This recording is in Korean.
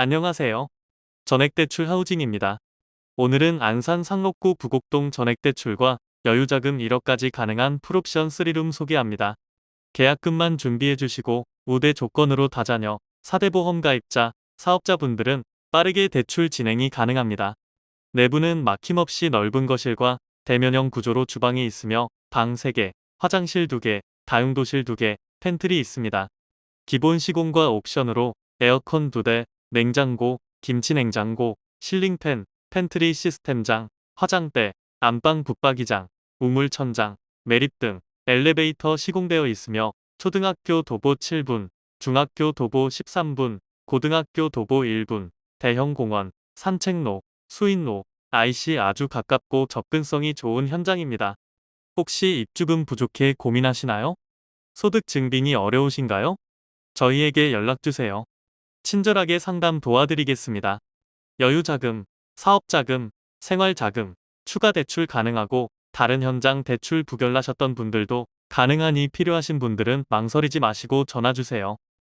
안녕하세요. 전액대출 하우징입니다. 오늘은 안산 상록구 부곡동 전액대출과 여유자금 1억까지 가능한 풀옵션 3룸 소개합니다. 계약금만 준비해 주시고 우대 조건으로 다자녀, 사대보험 가입자, 사업자분들은 빠르게 대출 진행이 가능합니다. 내부는 막힘없이 넓은 거실과 대면형 구조로 주방이 있으며 방 3개, 화장실 2개, 다용도실 2개, 팬트리 있습니다. 기본 시공과 옵션으로 에어컨 2대, 냉장고, 김치냉장고, 실링팬, 팬트리 시스템장, 화장대, 안방 붙박이장, 우물 천장, 매립 등 엘리베이터 시공되어 있으며 초등학교 도보 7분, 중학교 도보 13분, 고등학교 도보 1분, 대형 공원, 산책로, 수인로, IC 아주 가깝고 접근성이 좋은 현장입니다. 혹시 입주금 부족해 고민하시나요? 소득 증빙이 어려우신가요? 저희에게 연락주세요. 친절하게 상담 도와드리겠습니다. 여유자금, 사업자금, 생활자금, 추가 대출 가능하고 다른 현장 대출 부결나셨던 분들도 가능하니 필요하신 분들은 망설이지 마시고 전화주세요.